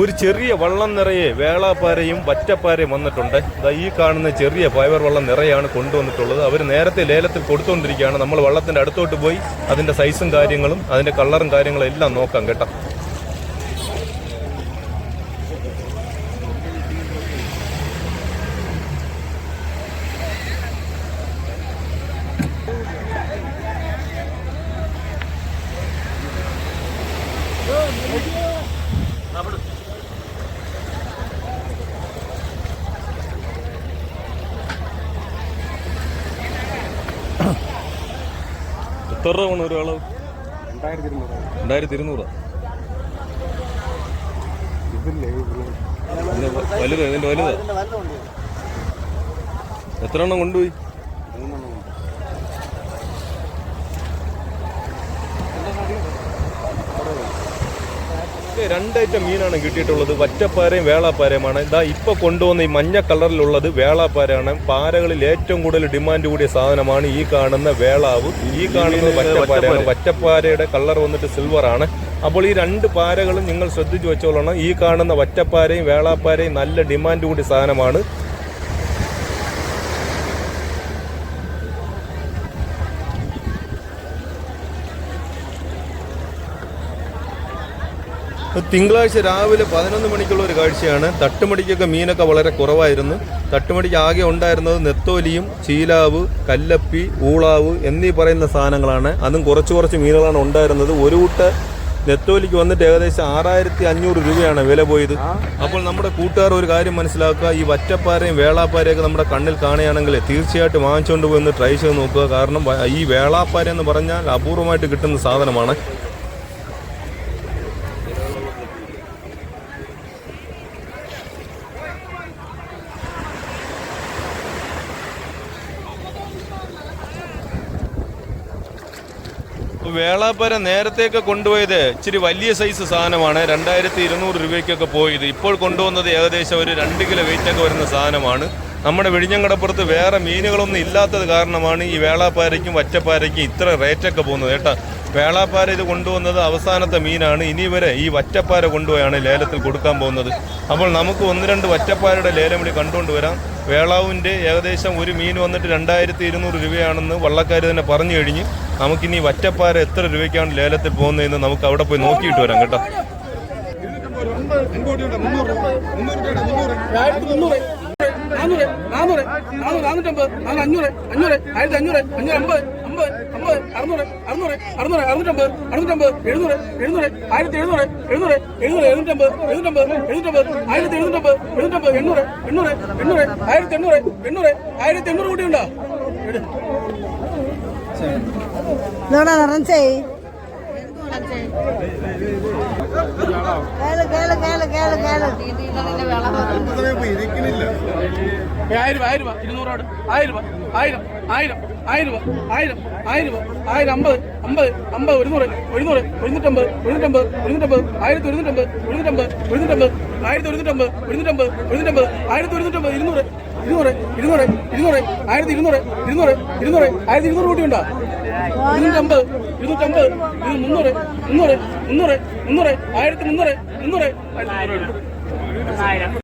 ഒരു ചെറിയ വള്ളം നിറയെ വേളാപ്പാരയും വറ്റപ്പാരയും വന്നിട്ടുണ്ട്. ഈ കാണുന്ന ചെറിയ ഫൈബർ വള്ളം നിറയാണ് കൊണ്ടുവന്നിട്ടുള്ളത്. അവർ നേരത്തെ ലേലത്തിൽ കൊടുത്തുകൊണ്ടിരിക്കുകയാണ് നമ്മൾ വള്ളത്തിന്റെ അടുത്തോട്ട് പോയി അതിന്റെ സൈസും കാര്യങ്ങളും അതിന്റെ കളറും കാര്യങ്ങളും എല്ലാം നോക്കാം കേട്ടോ. എത്ര രൂപ വേണം ഒരു അളവ്? രണ്ടായിരത്തി ഇരുന്നൂറ് വലുത് ഇതിന്റെ വലുത്. എത്ര എണ്ണം കൊണ്ടുപോയി? ഇത് രണ്ട് ഐറ്റം മീനാണ് കിട്ടിയിട്ടുള്ളത്. വറ്റപ്പാരയും വേളാപ്പാരയുമാണ്. ഇതാ ഇപ്പൊ കൊണ്ടുവന്ന ഈ മഞ്ഞ കളറിലുള്ളത് വേളാപ്പാരയാണ്. പാരകളിൽ ഏറ്റവും കൂടുതൽ ഡിമാൻഡ് കൂടിയ സാധനമാണ് ഈ കാണുന്ന വേളാവ്. ഈ കാണുന്നത് വറ്റപ്പാരയാണ്. വറ്റപ്പാരയുടെ കളർ വന്നിട്ട് സിൽവർ ആണ് അപ്പോൾ ഈ രണ്ട് പാരകളും നിങ്ങൾ ശ്രദ്ധിച്ചു വെച്ചോളണം. ഈ കാണുന്ന വറ്റപ്പാരയും വേളാപ്പാരയും നല്ല ഡിമാൻഡ് കൂടിയ സാധനമാണ്. തിങ്കളാഴ്ച രാവിലെ പതിനൊന്ന് മണിക്കുള്ള ഒരു കാഴ്ചയാണ്. തട്ടുമടിക്കൊക്കെ മീനൊക്കെ വളരെ കുറവായിരുന്നു. തട്ടുമടിക്ക് ആകെ ഉണ്ടായിരുന്നത് നെത്തോലിയും ചീലാവ് കല്ലപ്പി ഊളാവ് എന്നീ പറയുന്ന സാധനങ്ങളാണ്. അതും കുറച്ച് കുറച്ച് മീനുകളാണ് ഉണ്ടായിരുന്നത്. ഒരു കൂട്ട നെത്തോലിക്ക് വന്നിട്ട് ഏകദേശം ആറായിരത്തി അഞ്ഞൂറ് രൂപയാണ് വില പോയത്. അപ്പോൾ നമ്മുടെ കൂട്ടുകാർ ഒരു കാര്യം മനസ്സിലാക്കുക. ഈ വറ്റപ്പാരയും വേളാപ്പാരയൊക്കെ നമ്മുടെ കണ്ണിൽ കാണുകയാണെങ്കിൽ തീർച്ചയായിട്ടും വാങ്ങിച്ചുകൊണ്ട് പോയി ഒന്ന് ട്രൈ ചെയ്ത് നോക്കുക. കാരണം ഈ വേളാപ്പാര എന്ന് പറഞ്ഞാൽ അപൂർവമായിട്ട് കിട്ടുന്ന സാധനമാണ്. വേളാപ്പര നേരത്തെയൊക്കെ കൊണ്ടുപോയത് ഇച്ചിരി വലിയ സൈസ് സാധനമാണ്. രണ്ടായിരത്തി ഇരുന്നൂറ് രൂപയ്ക്കൊക്കെ പോയത്. ഇപ്പോൾ കൊണ്ടുവന്നത് ഏകദേശം ഒരു രണ്ട് കിലോ വെയിറ്റ് ഒക്കെ വരുന്ന സാധനമാണ്. നമ്മുടെ വെടിഞ്ഞങ്കടപ്പുറത്ത് വേറെ മീനുകളൊന്നും ഇല്ലാത്തത് കാരണമാണ് ഈ വേളാപ്പാരയ്ക്കും വറ്റപ്പാരയ്ക്കും ഇത്ര റേറ്റൊക്കെ പോകുന്നത് കേട്ടോ. വേളാപ്പാര ഇത് കൊണ്ടുവന്നത് അവസാനത്തെ മീനാണ്. ഇനി വരെ ഈ വറ്റപ്പാര കൊണ്ടുപോയാണ് ലേലത്തിൽ കൊടുക്കാൻ പോകുന്നത്. അപ്പോൾ നമുക്ക് ഒന്ന് രണ്ട് വറ്റപ്പാരയുടെ ലേലം വിളി കണ്ടുകൊണ്ട് വരാം. വേളാവിന്റെ ഏകദേശം ഒരു മീൻ വന്നിട്ട് രണ്ടായിരത്തി ഇരുന്നൂറ് രൂപയാണെന്ന് വള്ളക്കാർ തന്നെ പറഞ്ഞു കഴിഞ്ഞ് നമുക്കിനി വറ്റപ്പാര എത്ര രൂപയ്ക്കാണ് ലേലത്തിൽ പോകുന്നതെന്ന് നമുക്ക് അവിടെ പോയി നോക്കിയിട്ട് വരാം കേട്ടോ. നാനൂറ് നാനൂറ് നാനൂറ് നാനൂറ്റമ്പത് നാനൂറ് അഞ്ഞൂറ് അഞ്ഞൂറ് ആയിരത്തി അഞ്ഞൂറ് അഞ്ഞൂറ് അമ്പത്. അമ്പത് അമ്പത് അറുന്നൂറ് അറുന്നൂറ് അറുന്നൂറ് അറുന്നൂറ്റമ്പത് അറുന്നൂറ്റമ്പത് എഴുന്നൂറ് എഴുന്നൂറ് ആയിരത്തി എഴുന്നൂറ് എഴുന്നൂറ് എഴുന്നൂറ് എഴുന്നൂറ്റമ്പത് എഴുന്നൂറ്റമ്പത് എഴുന്നൂറ്റമ്പത് ആയിരത്തി എഴുന്നൂറ്റമ്പത് എഴുന്നൂറ്റമ്പത് എണ്ണൂറ് എണ്ണൂറ് എണ്ണൂറ് ആയിരത്തി എണ്ണൂറ് എണ്ണൂറ് ആയിരത്തി. ഇതോടെ ആയിരം ഒരുന്നൂറ് ഒരുന്നൂറ് ഒരുന്നൂറ്റമ്പത് ഒരുന്നൂറ്റമ്പത് ഒരുന്നൂറ്റമ്പത് ആയിരത്തി ഒരുന്നൂറ്റമ്പത് ഒരുന്നൂറ്റമ്പത് ഒരുന്നൂറ്റമ്പത് ഒരുന്നൂറ്റമ്പത് ഒരുന്നൂറ്റമ്പത് ഒരുന്നൂറ്റമ്പത് ഒരുന്നൂറ്റമ്പത് ഇരുന്നൂറ് ഇരുന്നൂറ് ഇരുന്നൂറ് ഇരുന്നൂറ് ആയിരത്തി ഇരുന്നൂറ് ഇരുന്നൂറ് ഇരുന്നൂറ് ആയിരത്തി ഇരുന്നൂറ് കൂട്ടിയുണ്ടോ ഇരുന്നൂറ്റമ്പത് ഇരുന്നൂറ്റമ്പത് മുന്നൂറ് മുന്നൂറ് മുന്നൂറ് മുന്നൂറ് ആയിരത്തി മുന്നൂറ് മുന്നൂറ്. ആയിരത്തി മുന്നൂറ്